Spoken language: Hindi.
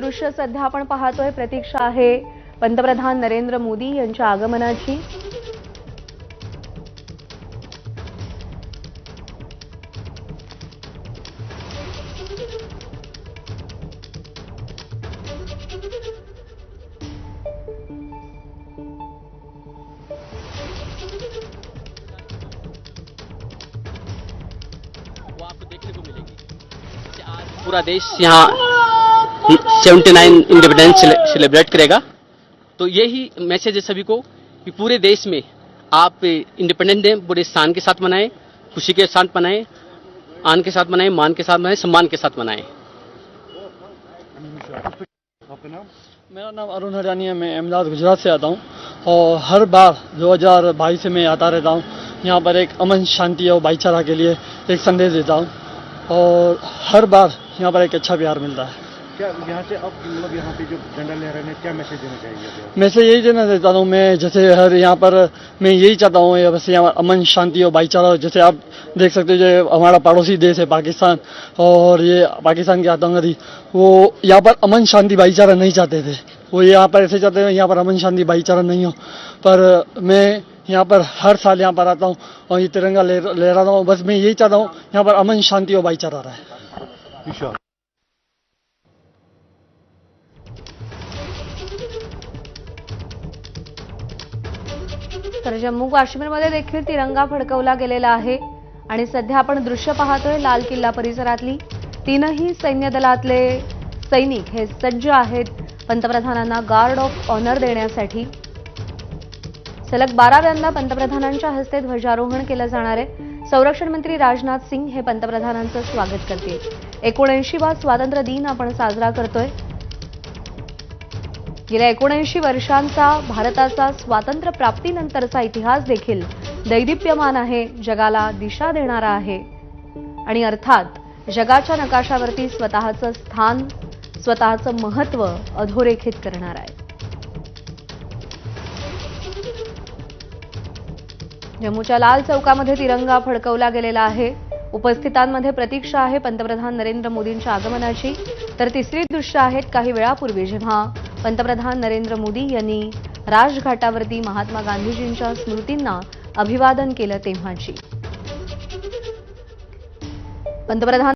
दृश्य सध्या आपण प्रतीक्षा आहे पंतप्रधान नरेंद्र मोदी देखने को पूरा देश यहाँ सेवेंटी नाइन इंडिपेंडेंस सेलिब्रेट करेगा। तो यही मैसेज है सभी को कि पूरे देश में आप इंडिपेंडेंस डे पूरे शान के साथ मनाएँ, खुशी के साथ मनाएँ आन के साथ मनाएँ, मान के साथ मनाएँ, सम्मान के साथ मनाएँ। मेरा नाम अरुण हरियाणी है, मैं अहमदाबाद, गुजरात से आता हूँ और हर बार 2022 से मैं आता रहता हूँ। यहाँ पर एक अमन शांति और भाईचारा के लिए एक संदेश देता हूँ और हर बार यहाँ पर एक अच्छा प्यार मिलता है। क्या यहाँ से अब मतलब यहाँ पे जो झंडा लहरा रहे क्या मैसेज देना चाहेंगे अभी मैं से यही देना चाहता हूँ मैं जैसे हर यहाँ पर मैं यही चाहता हूँ ये बस यहाँ अमन शांति और भाईचारा हो। जैसे आप देख सकते हो जो हमारा पड़ोसी देश है पाकिस्तान और ये पाकिस्तान के आतंकवादी वो यहाँ पर अमन शांति भाईचारा नहीं चाहते थे। वो यहाँ पर ऐसे चाहते हैं यहाँ पर अमन शांति भाईचारा नहीं हो। पर मैं यहाँ पर हर साल यहाँ पर आता हूँ और ये तिरंगा लहर- लहराता हूँ बस मैं यही चाहता हूँ यहाँ पर अमन शांति और भाईचारा रहे। तर जम्मू काश्मीरमध्ये देखील तिरंगा फडकवला गेलेला आहे. आणि सध्या आपण दृश्य पाहतोय लाल किल्ला परिसरातली. तीनही सैन्य दलातले सैनिक हे सज्ज आहेत. पंतप्रधानांना गार्ड ऑफ ऑनर देण्यासाठी. सलग बाराव्यांदा पंतप्रधानांच्या हस्ते ध्वजारोहण केलं जाणार आहे. संरक्षण मंत्री राजनाथ सिंग हे पंतप्रधानांचं स्वागत करतील. एकोणऐंशीवा स्वातंत्र्य दिन आपण साजरा करतोय. गेल्या एकोणऐंशी वर्षांचा भारताचा स्वातंत्र्य प्राप्तीनंतरचा इतिहास देखील दैदिप्यमान आहे जगाला दिशा देणारा आहे. आणि अर्थात जगाच्या नकाशावरती स्वतःचं स्थान स्वतःचं महत्त्व अधोरेखित करणार आहे. जम्मूच्या लाल चौकामध्ये तिरंगा फडकवला गेलेला आहे. उपस्थितांमध्ये प्रतीक्षा आहे पंतप्रधान नरेंद्र मोदींच्या आगमनाची. तर तिसरी दृश्य आहेत काही वेळापूर्वी जेव्हा पंतप्रधान नरेंद्र मोदी यांनी राजघाटावरती महात्मा गांधीजींच्या स्मृतींना अभिवादन केलं तेव्हाची. पंतप्रधान